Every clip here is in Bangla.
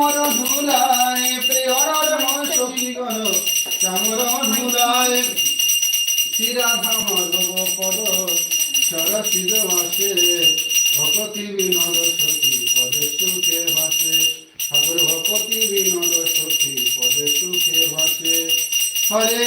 চামর ধুলায় প্রিয়র মন সখী গণ চামর ধুলায়, শ্রীরাধা মাধব পদ সরসিদ ভাসে ভকতি বিনোদ সখী পদে সুখে ভাসে। ঠাকুর ভকতি বিনোদ সখী পদে সুখে ভাসে। হরে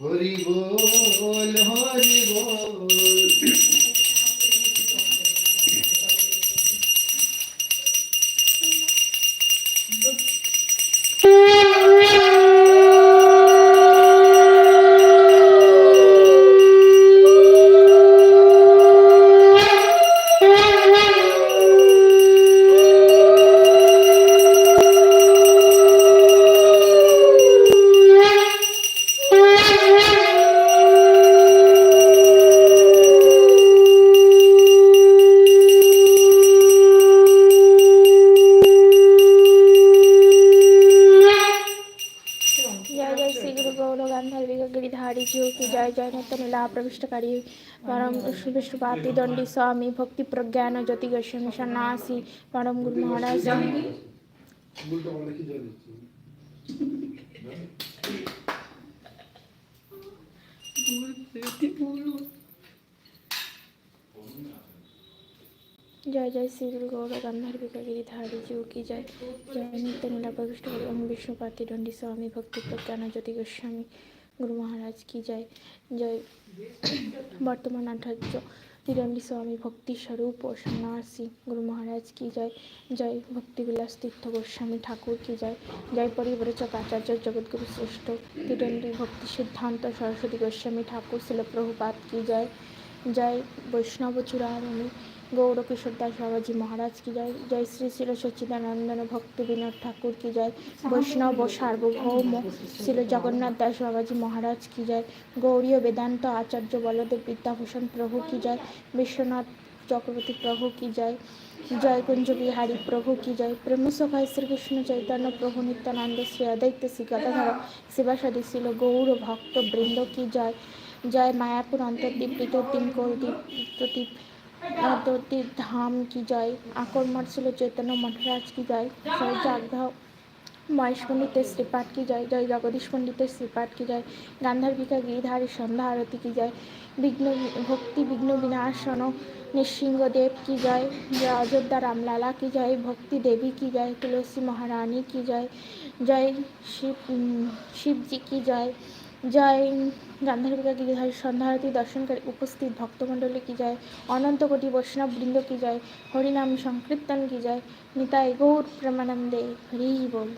হরি বল হরি বল। जय പ്രവിഷ്ടകാരി പരം വിഷ്ണുപാതിദണ്ഡി സ്വാമി ഭക്തി പ്രജ്ഞാന ജ്യോതി ഗോസ്വാമി സന്നാസി പരം ഗുരു മഹാരാജ് জয় জয় শ্রীগুরু গৌর গান্ধার বিকাগিরিধারী জীব কি জয় জয় নিত্য নীলাপৃষ্ট বিষ্ণুপাতি দণ্ডী স্বামী ভক্তি প্রজ্ঞান জ্যোতি গোস্বামী গুরু মহারাজ কি জয় জয়। বর্তমান আচার্য নিরঞ্জি স্বামী ভক্তি স্বরূপ সন্ন্যাসী। গুরু মহারাজ কি জয় জয়। ভক্তিবিলাস তীর্থ গোস্বামী ঠাকুর কি জয় জয়। পরিবরচক আচার্য জগৎগুরু শ্রেষ্ঠ নিরঞ্জি ভক্তি সিদ্ধান্ত সরস্বতী গোস্বামী ঠাকুর শিলপ্রভুপাত কি জয় জয়। বৈষ্ণব চূড়ারণী গৌর কিশোর দাস বাবাজি মহারাজ কি জয়? জয় শ্রী শ্রী সচ্চিদানন্দন ভক্তি বিনোদ ঠাকুর কি জয়? বৈষ্ণব ও সার্বভৌম শ্রী জগন্নাথ দাস বাবাজি মহারাজ কি জয়? গৌরীয় বেদান্ত আচার্য বলদেব বিদ্যাভূষণ প্রভু কি জয়? বিশ্বনাথ চক্রবর্তী প্রভু কি জয়? জয় কুঞ্জ বিহারী প্রভু কি জয়? প্রেম সখায় শ্রীকৃষ্ণ চৈতন্য প্রভু নিত্যানন্দ শ্রী অদ্বৈত শ্রী গদাধর শিবাসাদি ছিল গৌর ভক্ত বৃন্দ কি জয়? জয় মায়াপুর অন্তর্দ্বীপ বিদ্যুদ্দিন কোলদ্বীপ প্রদীপ নবদ্বীপ ধাম কি জয় আকর্মর ছিল চৈতন্য মঠরাজ কি জয় জয় জাগধ মহেশ পণ্ডিতের শ্রীপাঠ কি জয় জয় জগদীশ পণ্ডিতের শ্রীপাঠ কি জয় গান্ধার্বিকা গিরিধারী সন্ধ্যা আরতি কি জয় বিঘ্ন ভক্তি বিঘ্ন বিনাশন নৃসিংহদেব কি জয় জয় অযোধ্যা রামলালা কি জয় ভক্তি দেবী কি জয় তুলসী মহারানী কি জয় জয় শিব শিবজি কি জয় জয় গান্ধারবিকা গিরিধারী, সন্ধ্যারতি দর্শনকারী, উপস্থিত ভক্তমণ্ডলী কি যায় অনন্ত কোটি বৈষ্ণব বৃন্দ কি যায় হরিনাম সংকীর্তন কি যায় নিতাই গৌর প্রেমানন্দে হরি বল।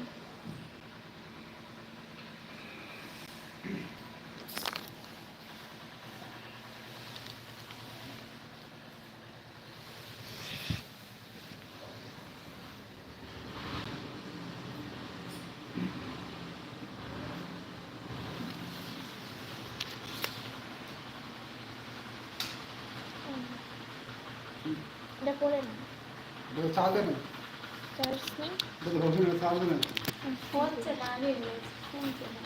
করে না। দেখো চা দেন চার্জ নেই? দেখো রসুন চা দেন ফোন চালা ফোন চালা